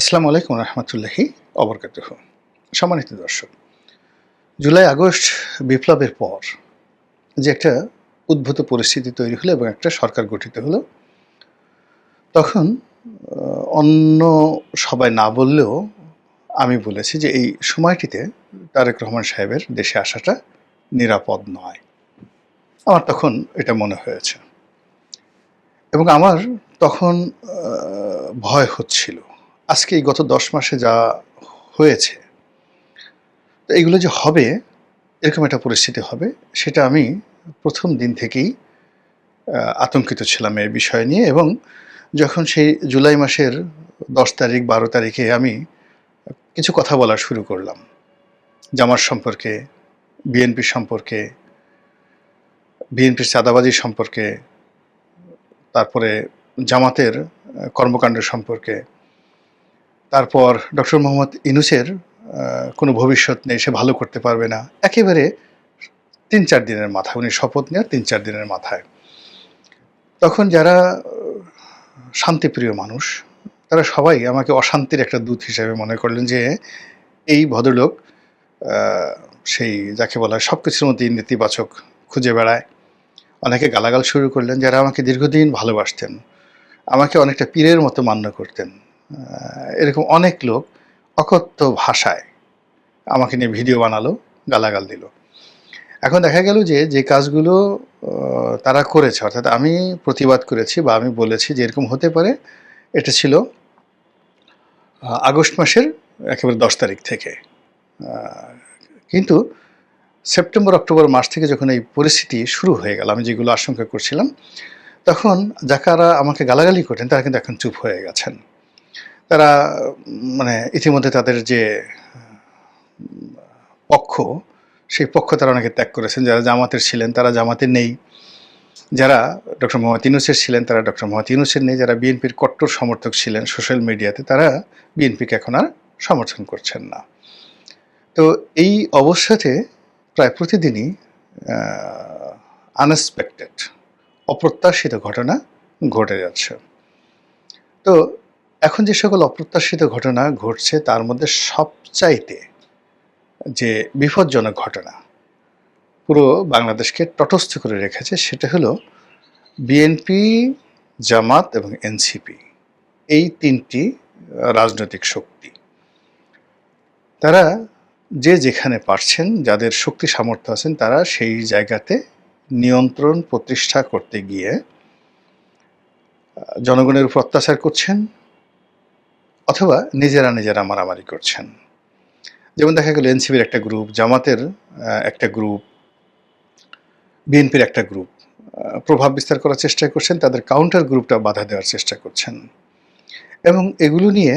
আসসালামু আলাইকুম রহমতুল্লাহি অবরকাতুহ। সম্মানিত দর্শক, জুলাই, আগস্ট বিপ্লবের পর যে একটা উদ্ভূত পরিস্থিতি তৈরি হলো এবং একটা সরকার গঠিত হলো, তখন অন্য সবাই না বললেও আমি বলেছি যে এই সময়টিতে তারেক রহমান সাহেবের দেশে আসাটা নিরাপদ নয়। আমার তখন এটা মনে হয়েছে এবং আমার তখন ভয় হচ্ছিল। আজকে এই গত দশ মাসে যা হয়েছে, তো এগুলো যে হবে, এরকম একটা পরিস্থিতি হবে, সেটা আমি প্রথম দিন থেকেই আতঙ্কিত ছিলাম এই বিষয় নিয়ে এবং যখন সেই জুলাই মাসের দশ তারিখ, বারো তারিখে আমি কিছু কথা বলা শুরু করলাম। জামার সম্পর্কে, বিএনপি সম্পর্কে, বিএনপির চাঁদাবাজি সম্পর্কে, তারপরে জামাতের কর্মকাণ্ড সম্পর্কে তারপর ডক্টর মোহাম্মদ ইনুসের কোনো ভবিষ্যৎ নেই, সে ভালো করতে পারবে না। একেবারে তিন চার দিনের মাথায়, উনি শপথ নেওয়ার তিন চার দিনের মাথায়। তখন যারা শান্তিপ্রিয় মানুষ, তারা সবাই আমাকে অশান্তির একটা দূত হিসেবে মনে করলেন যে, এই ভদ্রলোক সেই যাকে বলা হয় সব কিছুর মধ্যেই নেতিবাচক খুঁজে বেড়ায়। অনেকে গালাগাল শুরু করলেন, যারা আমাকে দীর্ঘদিন ভালোবাসতেন, আমাকে অনেকটা পীরের মতো মান্য করতেন। এরকম অনেক লোক অকথ্য ভাষায় আমাকে নিয়ে ভিডিও বানালো, গালাগাল দিল। এখন দেখা গেল যে যে কাজগুলো তারা করেছে, অর্থাৎ আমি প্রতিবাদ করেছি বা আমি বলেছি যে এরকম হতে পারে, এটা ছিল আগস্ট মাসের একেবারে দশ তারিখ থেকে। কিন্তু সেপ্টেম্বর, অক্টোবর মাস থেকে যখন এই পরিস্থিতি শুরু হয়ে গেল, আমি যেগুলো আশঙ্কা করছিলাম, তখন যাকারা আমাকে গালাগালি করতেন, তারা কিন্তু এখন চুপ হয়ে গেছেন। তারা মানে ইতিমধ্যে তাদের যে, পক্ষ, সেই পক্ষ তারা অনেকে ত্যাগ করেছেন। যারা জামাতের ছিলেন, তারা জামাতে নেই। যারা ডক্টর মোহাম্মদ ইউনুসের ছিলেন, তারা ডক্টর মোহাম্মদ ইউনুসের নেই। যারা বিএনপির কট্টর সমর্থক ছিলেন সোশ্যাল মিডিয়াতে, তারা বিএনপিকে এখন আর সমর্থন করছেন না। তো এই অবস্থাতে প্রায় প্রতিদিনই আনএক্সপেক্টেড অপ্রত্যাশিত ঘটনা ঘটে যাচ্ছে। তো এখন যে সকল অপ্রত্যাশিত ঘটনা ঘটছে, তার মধ্যে সবচাইতে যে বিপজ্জনক ঘটনা পুরো বাংলাদেশকে তটস্থ করে রেখেছে, সেটা হলো বিএনপি, জামাত এবং এনসিপি। এই তিনটি রাজনৈতিক শক্তি। তারা যে যেখানে পারছেন, যাদের শক্তি সামর্থ্য আছেন, তারা সেই জায়গাতে নিয়ন্ত্রণ প্রতিষ্ঠা করতে গিয়ে জনগণের উপর অত্যাচার করছেন অথবা নিজেরা নিজেরা মারামারি করছেন। যেমন দেখা গেল এনসিপির একটা গ্রুপ জামাতের একটা গ্রুপ বিএনপির একটা গ্রুপ প্রভাব বিস্তার করার চেষ্টা করছেন, তাদের কাউন্টার গ্রুপটা বাধা দেওয়ার চেষ্টা করছেন। এবং এগুলো নিয়ে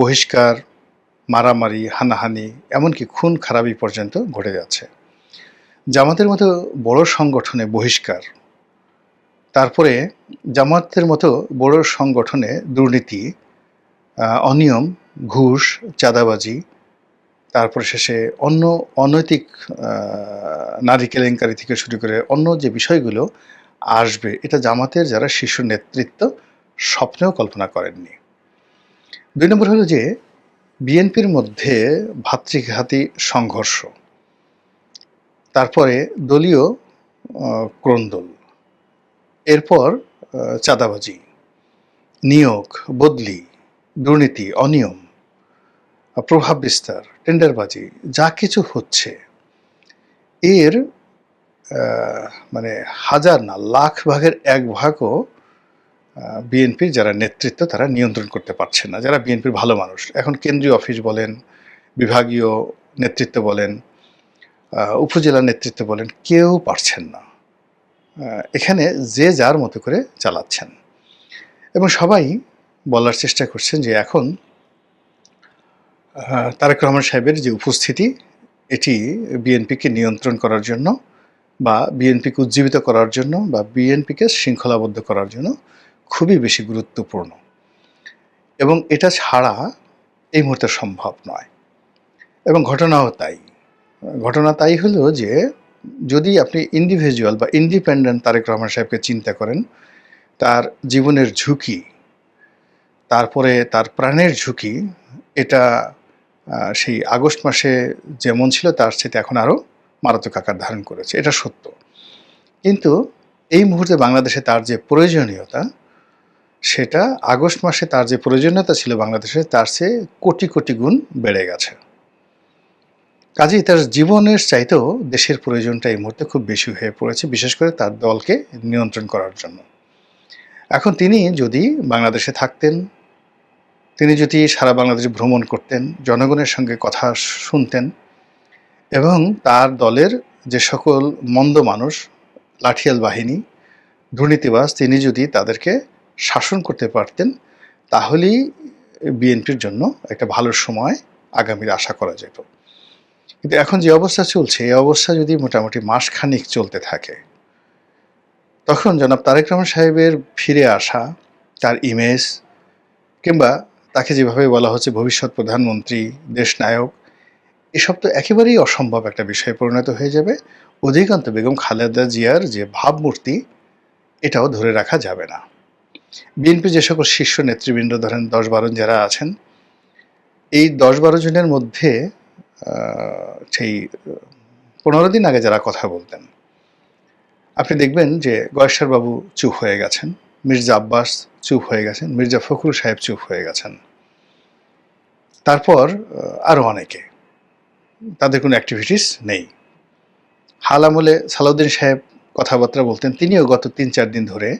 বহিষ্কার, মারামারি, হানাহানি, এমনকি খুন খারাপি পর্যন্ত ঘটে যাচ্ছে। জামাতের মতো বড় সংগঠনে বহিষ্কার, তারপরে জামাতের মতো বড় সংগঠনে দুর্নীতি অনিয়ম, ঘুষ, চাঁদাবাজি, তারপরে শেষে অন্য অনৈতিক নারী কেলেঙ্কারি থেকে শুরু করে অন্য যে বিষয়গুলো আসবে, এটা জামাতের যারা শীর্ষ নেতৃত্ব স্বপ্নেও কল্পনা করেননি। দুই নম্বর হলো যে, বিএনপির মধ্যে ভাতৃঘাতী সংঘর্ষ, তারপরে দলীয় ক্রন্দল এরপর চাঁদাবাজি, নিয়োগ, বদলি দুর্নীতি, অনিয়ম, প্রভাব বিস্তার, টেন্ডারবাজি, যা কিছু হচ্ছে, এর মানে হাজার না, লাখ ভাগের এক ভাগও বিএনপির যারা নেতৃত্ব তারা নিয়ন্ত্রণ করতে পারছে না। যারা বিএনপির ভালো মানুষ। এখন কেন্দ্রীয় অফিস বলেন, বিভাগীয় নেতৃত্ব বলেন উপজেলা নেতৃত্ব বলেন, কেউ পারছেন না। এখানে যে যার মতো করে চালাচ্ছেন। এবং সবাই বলার চেষ্টা করছেন যে এখন তারেক রহমান সাহেবের যে উপস্থিতি, এটি বিএনপিকে নিয়ন্ত্রণ করার জন্য বা বিএনপিকে উজ্জীবিত করার জন্য বা বিএনপিকে শৃঙ্খলাবদ্ধ করার জন্য খুবই বেশি গুরুত্বপূর্ণ। এবং এটা ছাড়া এই মুহূর্তে সম্ভব নয়। এবং ঘটনাও তাই। ঘটনা তাই হলো যে, যদি আপনি ইন্ডিভিজুয়াল বা ইন্ডিপেন্ডেন্ট তারেক রহমান সাহেবকে চিন্তা করেন, তার জীবনের ঝুঁকি তারপরে তার প্রাণের ঝুঁকি, এটা সেই আগস্ট মাসে যেমন ছিল, তার সাথে এখন আরও মারাত্মক আকার ধারণ করেছে। এটা সত্য। কিন্তু এই মুহূর্তে বাংলাদেশে তার যে প্রয়োজনীয়তা, সেটা আগস্ট মাসে তার যে প্রয়োজনীয়তা ছিল বাংলাদেশে, তার চেয়ে কোটি কোটি গুণ বেড়ে গেছে। কাজেই তার জীবনের চাইতেও দেশের প্রয়োজনটা এই মুহূর্তে খুব বেশি হয়ে পড়েছে, বিশেষ করে তার দলকে নিয়ন্ত্রণ করার জন্য। এখন তিনি যদি বাংলাদেশে থাকতেন তিনি যদি সারা বাংলাদেশ ভ্রমণ করতেন, জনগণের সঙ্গে কথা শুনতেন এবং তার দলের যে সকল মন্দ মানুষ, লাঠিয়াল বাহিনী, দুর্নীতিবাজ, তিনি যদি তাদেরকে শাসন করতে পারতেন, তাহলেই বিএনপির জন্য একটা ভালো সময় আগামীর আশা করা যেত। কিন্তু এখন যে অবস্থা চলছে, এই অবস্থা যদি মোটামুটি মাসখানিক চলতে থাকে, তখন জনাব তারেক রহমান সাহেবের ফিরে আসা, তার ইমেজ কিংবা তাকে যেভাবে বলা হচ্ছে ভবিষ্যৎ প্রধানমন্ত্রী, দেশনায়ক, এসব তো একেবারেই অসম্ভব একটা বিষয়ে পরিণত হয়ে যাবে। অধিকান্ত বেগম খালেদা জিয়ার যে ভাবমূর্তি, এটাও ধরে রাখা যাবে না। বিএনপি যে সকল শীর্ষ নেতৃবৃন্দ, ধরেন দশ বারো যারা আছেন, এই দশ বারো জনের মধ্যে সেই পনেরো দিন আগে যারা কথা বলতেন, আপনি দেখবেন যে গয়েশ্বর বাবু চুপ হয়ে গেছেন। মির্জা আব্বাস চুপ হয়ে গেছেন, মির্জা ফখরুল সাহেব চুপ হয়ে গেছেন। তারপর আরও অনেকে। তাদের কোনো অ্যাক্টিভিটিস নেই। হাল আমলে সালাউদ্দিন সাহেব কথাবার্তা বলতেন, তিনিও গত তিন চার দিন ধরে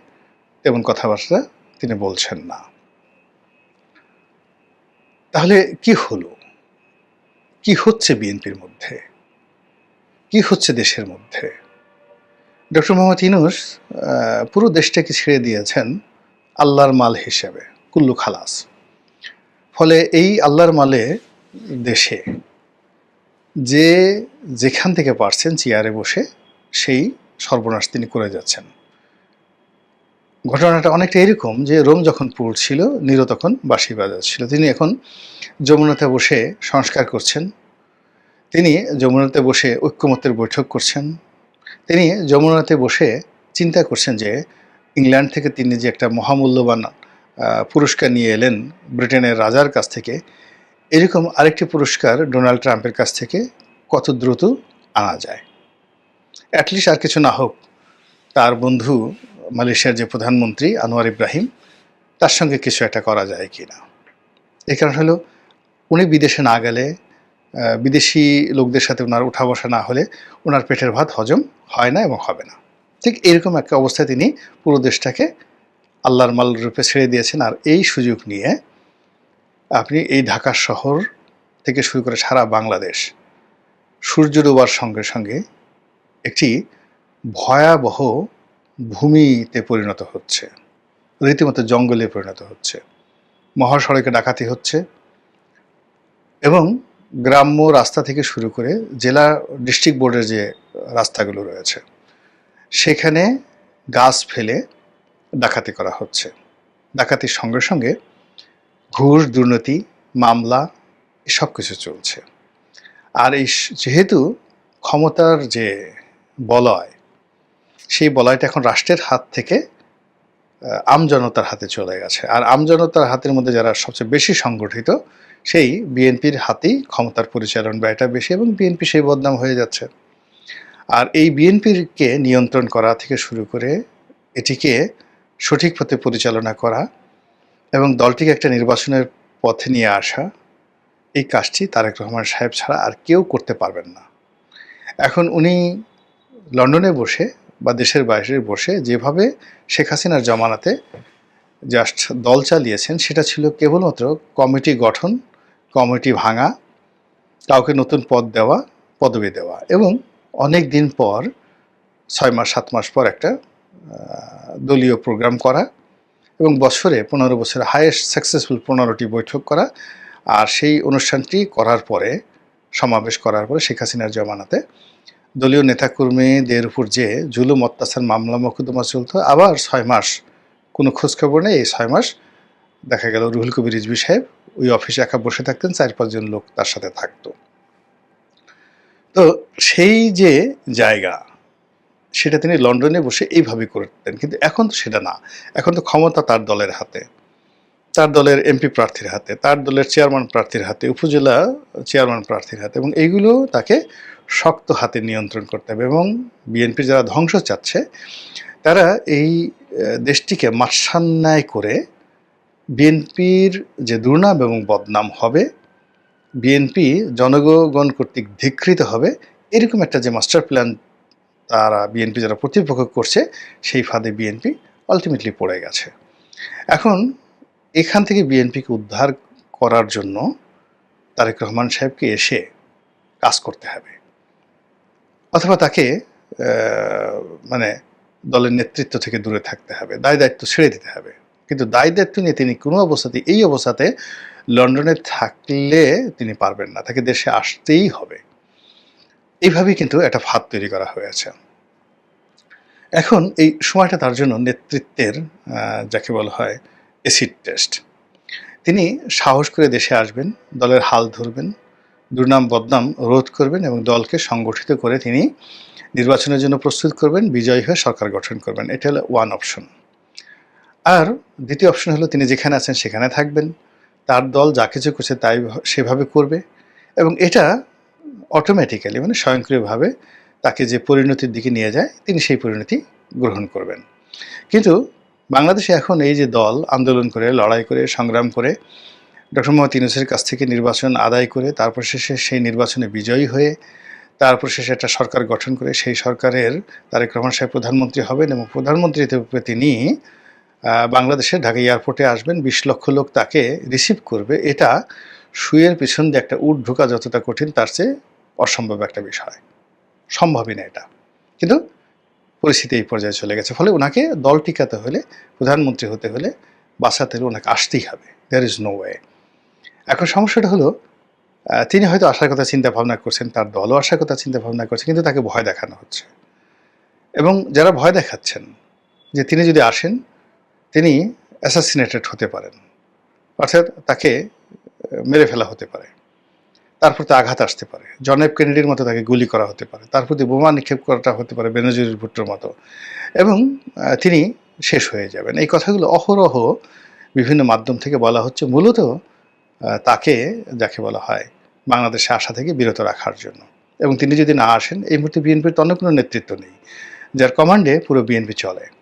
তেমন কথাবার্তা তিনি বলছেন না। তাহলে কি হলো? কি হচ্ছে বিএনপির মধ্যে? কি হচ্ছে দেশের মধ্যে? ডক্টর মোহাম্মদ ইনুস পুরো দেশটাকে ছেড়ে দিয়েছেন আল্লাহর মাল হিসেবে, কুল্লু খালাস। ফলে এই আল্লাহর মালে দেশে যে যেখান থেকে পারছেন চেয়ারে বসে সেই সর্বনাশ তিনি করে যাচ্ছেন। ঘটনাটা অনেকটা এরকম যে রোম যখন পড়ছিল, নীরো তখন বাঁশি বাজাচ্ছিল। তিনি এখন যমুনাতে বসে সংস্কার করছেন। তিনি যমুনাতে বসে ঐক্যমত্যের বৈঠক করছেন। তিনি যমুনাতে বসে চিন্তা করছেন যে ইংল্যান্ড থেকে তিনি যে একটা মহামূল্যবান পুরস্কার নিয়ে এলেন ব্রিটেনের রাজার কাছ থেকে, এরকম আরেকটি পুরস্কার ডোনাল্ড ট্রাম্পের কাছ থেকে কত দ্রুত আনা যায়? অ্যাটলিস্ট আর কিছু না হোক, তার বন্ধু মালয়েশিয়ার যে প্রধানমন্ত্রী আনোয়ার ইব্রাহিম, তার সঙ্গে কিছু একটা করা যায় কি না এই কারণ হলো, উনি বিদেশে না গেলে বিদেশি লোকদের সাথে ওনার উঠা বসা না হলে ওনার পেটের ভাত হজম হয় না এবং হবে না। ঠিক এরকম একটা অবস্থায় তিনি পুরো দেশটাকে আল্লাহর মাল রূপে ছেড়ে দিয়েছেন আর এই সুযোগ নিয়ে আপনি এই ঢাকা শহর থেকে শুরু করে সারা বাংলাদেশ সূর্য ডোবার সঙ্গে সঙ্গে একটি ভয়াবহ ভূমিতে পরিণত হচ্ছে। রীতিমতো জঙ্গলে পরিণত হচ্ছে। মহাসড়কে ডাকাতি হচ্ছে এবং গ্রাম্য রাস্তা থেকে শুরু করে জেলা ডিস্ট্রিক্ট বোর্ডের যে রাস্তাগুলো রয়েছে, সেখানে গাছ ফেলে ডাকাতি করা হচ্ছে। ডাকাতির সঙ্গে সঙ্গে ঘুষ, দুর্নীতি, মামলা সব কিছু চলছে। আর এই যেহেতু ক্ষমতার যে বলয়, সেই বলয়টা এখন রাষ্ট্রের হাত থেকে আমজনতার হাতে চলে গেছে। আর আমজনতার হাতের মধ্যে যারা সবচেয়ে বেশি সংগঠিত সেই বিএনপির হাতেই ক্ষমতার পরিচালন ব্যয়টা বেশি এবং বিএনপি সেই বদনাম হয়ে যাচ্ছে। আর এই বিএনপিকে নিয়ন্ত্রণ করা থেকে শুরু করে এটিকে সঠিক পথে পরিচালনা করা এবং দলটিকে একটা নির্বাচনের পথে নিয়ে আসা, এই কাজটি তারেক রহমান সাহেব ছাড়া আর কেউ করতে পারবেন না। এখন উনি লন্ডনে বসে বা দেশের বাইরে বসে যেভাবে শেখ হাসিনার জমানাতে জাস্ট দল চালিয়েছেন, সেটা ছিল কেবলমাত্র কমিটি গঠন কমিটি ভাঙা, কাউকে নতুন পদ দেওয়া, পদবি দেওয়া এবং অনেক দিন পর, ছয় মাস, সাত মাস পর একটা দলীয় প্রোগ্রাম করা এবং বছরে পনেরো বছরে হায়েস্ট সাকসেসফুল পনেরোটি বৈঠক করা আর সেই অনুষ্ঠানটি করার পরে, সমাবেশ করার পরে শেখ হাসিনার জমানাতে দলীয় নেতাকর্মীদের উপর যে জুলুম, অত্যাচার, মামলা, মোকদ্দমা চলতো, আবার ছয় মাস কোনো খোঁজখবর নেই, এই ছয় মাস দেখা গেল রুহুল কবির রিজভি সাহেব ওই অফিসে একা বসে থাকতেন, চার পাঁচজন লোক তার সাথে থাকতো। তো সেই যে জায়গা, সেটা তিনি লন্ডনে বসে এইভাবে করতেন, কিন্তু এখন তো সেটা না। এখন তো ক্ষমতা তার দলের হাতে। তার দলের এমপি প্রার্থীর হাতে, তার দলের চেয়ারম্যান প্রার্থীর হাতে, উপজেলা চেয়ারম্যান প্রার্থীর হাতে, এবং এইগুলো তাকে শক্ত হাতে নিয়ন্ত্রণ করতে হবে, এবং বিএনপি যারা ধ্বংস চাচ্ছে, তারা এই দেশটিকে মাৎসান্যায় করে বিএনপির যে দুর্নাম এবং বদনাম হবে, বিএনপি জনগণ কর্তৃক ধিকৃত হবে, এরকম একটা যে মাস্টার প্ল্যান তারা বিএনপি যারা প্রতিপক্ষ করছে, সেই ফাঁদে বিএনপি আলটিমেটলি পড়ে গেছে। এখন এখান থেকে বিএনপিকে উদ্ধার করার জন্য তারেক রহমান সাহেবকে এসে কাজ করতে হবে। অথবা তাকে মানে দলের নেতৃত্ব থেকে দূরে থাকতে হবে, দায় দায়িত্ব ছেড়ে দিতে হবে। কিন্তু দায় দায়িত্ব নিয়ে তিনি কোনো অবস্থাতে, এই অবস্থাতে লন্ডনে থাকলে তিনি পারবেন না, তাকে দেশে আসতেই হবে। এইভাবেই কিন্তু একটা ফাঁদ তৈরি করা হয়েছে। এখন এই সময়টা তার জন্য নেতৃত্বের যাকে বলা হয় এসিড টেস্ট তিনি সাহস করে দেশে আসবেন, দলের হাল ধরবেন, দুর্নাম বদনাম রোধ করবেন এবং দলকে সংগঠিত করে তিনি নির্বাচনের জন্য প্রস্তুত করবেন, বিজয়ী হয়ে সরকার গঠন করবেন। এটা হলো ওয়ান অপশন আর দ্বিতীয় অপশন হলো তিনি যেখানে আছেন সেখানে থাকবেন। তার দল যা কিছু করছে তাই সেভাবে করবে এবং এটা অটোমেটিক্যালি মানে স্বয়ংক্রিয়ভাবে তাকে যে পরিণতির দিকে নিয়ে যায়, তিনি সেই পরিণতি গ্রহণ করবেন। কিন্তু বাংলাদেশে এখন এই যে দল আন্দোলন করে, লড়াই করে, সংগ্রাম করে, ডক্টর মোহাম্মদ ইউনুসের কাছ থেকে নির্বাচন আদায় করে, তারপর শেষে সেই নির্বাচনে বিজয়ী হয়ে, তারপর শেষে একটা সরকার গঠন করে, সেই সরকারের তারেক রহমান সাহেব প্রধানমন্ত্রী হবেন এবং প্রধানমন্ত্রী তিনি বাংলাদেশে ঢাকা এয়ারপোর্টে আসবেন, বিশ লক্ষ লোক তাকে রিসিভ করবে। এটা শুয়ের পিছন দিয়ে একটা উট ঢোকা যতটা কঠিন, তার চেয়ে অসম্ভব একটা বিষয়। সম্ভবই না এটা। কিন্তু পরিস্থিতি এই পর্যায়ে চলে গেছে। ফলে ওনাকে দল টিকাতে হলে, প্রধানমন্ত্রী হতে হলে বাঁচাতে হলে ওনাকে আসতেই হবে। দেয়ার ইজ নো ওয়ে এখন সমস্যাটা হলো তিনি হয়তো আসার কথা চিন্তা ভাবনা করছেন, তার দলও আসার কথা চিন্তা ভাবনা করছে, কিন্তু তাকে ভয় দেখানো হচ্ছে। এবং যারা ভয় দেখাচ্ছেন, যে তিনি যদি আসেন তিনি অ্যাসাসিনেটেড হতে পারেন। অর্থাৎ তাকে মেরে ফেলা হতে পারে। তার প্রতি আঘাত আসতে পারে। জন এফ কেনেডির মতো তাকে গুলি করা হতে পারে। তার প্রতি বোমা নিক্ষেপ করাটা হতে পারে বেনজির ভুট্টোর মতো। এবং তিনি শেষ হয়ে যাবেন। এই কথাগুলো অহরহ বিভিন্ন মাধ্যম থেকে বলা হচ্ছে। মূলত তাকে, যাকে বলা হয় বাংলাদেশে আসা থেকে বিরত রাখার জন্য। এবং তিনি যদি না আসেন, এই মুহূর্তে বিএনপির তো অন্য কোনো নেতৃত্ব নেই। যার কমান্ডে পুরো বিএনপি চলে।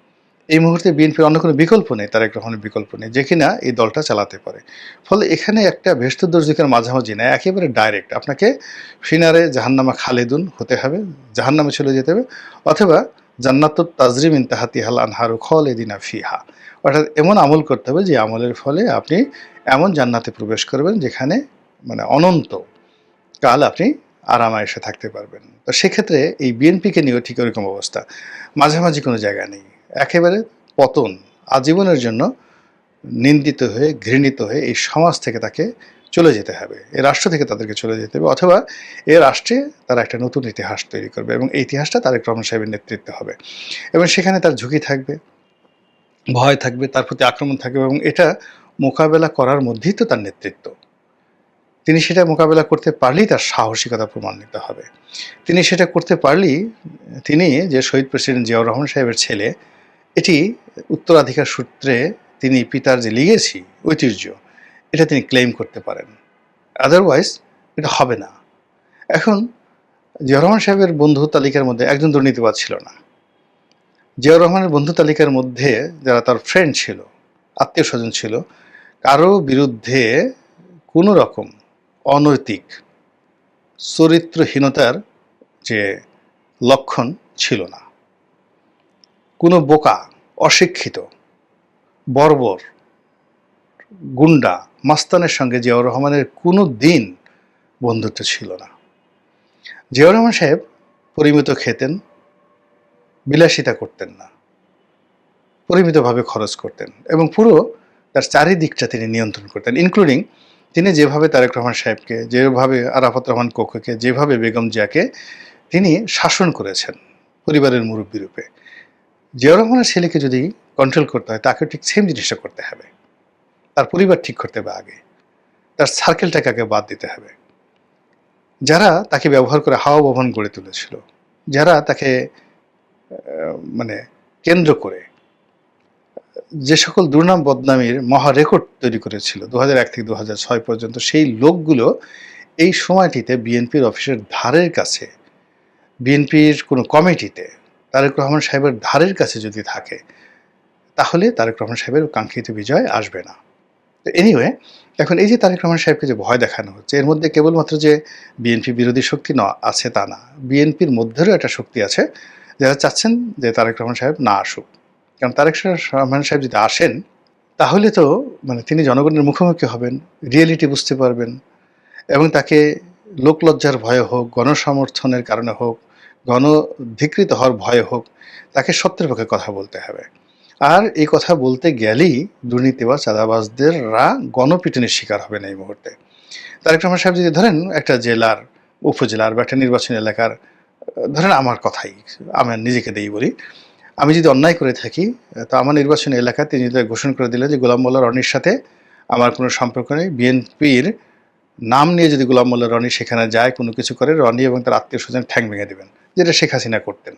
এই মুহূর্তে বিএনপির অন্য কোনো বিকল্প নেই, তারেক রহমানের বিকল্প নেই, যে কিনা এই দলটা চালাতে পারে। ফলে এখানে একটা ভেস্তদর্জিকার মাঝামাঝি না একেবারে ডাইরেক্ট আপনাকে ফিনারে জাহান্নামা খালেদুন হতে হবে, জাহান্নামে চলে যেতে হবে, অথবা জান্নাতুত তাজরিম ইন্তাহাতি হাল আনহারু খল এদিনা ফিহা। অর্থাৎ এমন আমল করতে হবে যে আমলের ফলে আপনি এমন জান্নাতে প্রবেশ করবেন যেখানে মানে অনন্ত কাল আপনি আরামায়েসে থাকতে পারবেন। তো সেক্ষেত্রে এই বিএনপিকে নিয়েও ঠিক ওরকম অবস্থা। মাঝামাঝি কোনো জায়গা নেই। একেবারে পতন, আজীবনের জন্য নিন্দিত হয়ে, ঘৃণিত হয়ে এই সমাজ থেকে তাকে চলে যেতে হবে। এ রাষ্ট্র থেকে তাদেরকে চলে যেতে হবে অথবা এ রাষ্ট্রে তারা একটা নতুন ইতিহাস তৈরি করবে এবং এই ইতিহাসটা তারেক রহমান সাহেবের নেতৃত্বে হবে এবং সেখানে তার ঝুঁকি থাকবে, ভয় থাকবে, তার প্রতি আক্রমণ থাকবে এবং এটা মোকাবেলা করার মধ্যেই তো তার নেতৃত্ব। তিনি সেটা মোকাবেলা করতে পারলেই তার সাহসিকতা প্রমাণিত হবে। তিনি সেটা করতে পারলেই তিনি যে শহীদ প্রেসিডেন্ট জিয়াউর রহমান সাহেবের ছেলে এটি উত্তরাধিকার সূত্রে তিনি পিতার যে লিগেছি, ঐতিহ্য, এটা তিনি ক্লেম করতে পারেন। আদারওয়াইজ এটা হবে না। এখন জিয়া রহমান সাহেবের বন্ধু তালিকার মধ্যে একজন দুর্নীতিবাদ ছিল না। জিয়াউর রহমানের বন্ধু তালিকার মধ্যে যারা তার ফ্রেন্ড ছিল, আত্মীয় স্বজন ছিল, কারও বিরুদ্ধে কোনো রকম অনৈতিক চরিত্রহীনতার যে লক্ষণ ছিল না। কোনো বোকা, অশিক্ষিত, বর্বর, গুন্ডা, মাস্তানের সঙ্গে জিয়াউর রহমানের কোনো দিন বন্ধুত্ব ছিল না। জিয়াউর রহমান সাহেব পরিমিত খেতেন, বিলাসিতা করতেন না, পরিমিতভাবে খরচ করতেন এবং পুরো তার চারিদিকটা তিনি নিয়ন্ত্রণ করতেন ইনক্লুডিং তিনি যেভাবে তারেক রহমান সাহেবকে, যেভাবে আরাফাত রহমান কোকোকে, যেভাবে বেগম জিয়াকে তিনি শাসন করেছেন পরিবারের মুরব্বী রূপে। জিয়াউর রহমানের ছেলেকে যদি কন্ট্রোল করতে হয় তাকে ঠিক সেম জিনিসটা করতে হবে। তার পরিবার ঠিক করতে হবে আগে। তার সার্কেলটাকে আগে বাদ দিতে হবে। যারা তাকে ব্যবহার করে হাওয়া ভবন গড়ে তুলেছিল, যারা তাকে মানে কেন্দ্র করে, যে সকল দুর্নাম বদনামির মহা রেকর্ড তৈরি করেছিল দু হাজার এক থেকে দু হাজার ছয় পর্যন্ত, সেই লোকগুলো এই সময়টিতে বিএনপির অফিসের ধারের কাছে বিএনপির কোনো কমিটিতে তারেক রহমান সাহেবের ধারের কাছে যদি থাকে, তাহলে তারেক রহমান সাহেবের কাঙ্ক্ষিত বিজয় আসবে না। তো এনিওয়ে এখন এই যে তারেক রহমান সাহেবকে যে ভয় দেখানো হচ্ছে, এর মধ্যে কেবলমাত্র যে বিএনপি বিরোধী শক্তি ন আছে তা না। বিএনপির মধ্যেরও একটা শক্তি আছে, যারা চাচ্ছেন যে তারেক রহমান সাহেব না আসুক। কারণ তারেক রহমান সাহেব যদি আসেন, তাহলে তো মানে তিনি জনগণের মুখোমুখি হবেন রিয়েলিটি বুঝতে পারবেন এবং তাকে লোকলজ্জার ভয়ে হোক, গণসমর্থনের কারণে হোক গণধিকৃত হওয়ার ভয়ে হোক, তাকে সত্যের পক্ষে কথা বলতে হবে। আর এই কথা বলতে গেলেই দুর্নীতিবাজ চাঁদাবাজদেররা গণপিটুনির শিকার হবেন এই মুহূর্তে। তারেক রহমান সাহেব যদি ধরেন একটা জেলার, উপজেলার বা একটা নির্বাচনী এলাকার, ধরেন আমার কথাই, আমি নিজেকে দিই বলি, আমি যদি অন্যায় করে থাকি, তো আমার নির্বাচনী এলাকায় তিনি যদি ঘোষণা করে দিলেন যে গোলাম মোল্লা রনির সাথে আমার কোনো সম্পর্ক নেই, বিএনপির নাম নিয়ে যদি গোলাম মোল্লা রনি সেখানে যায়, কোনো কিছু করে, রনি এবং তার আত্মীয় স্বজন ঠ্যাং ভেঙে দেবেন। যেটা শেখ হাসিনা করতেন।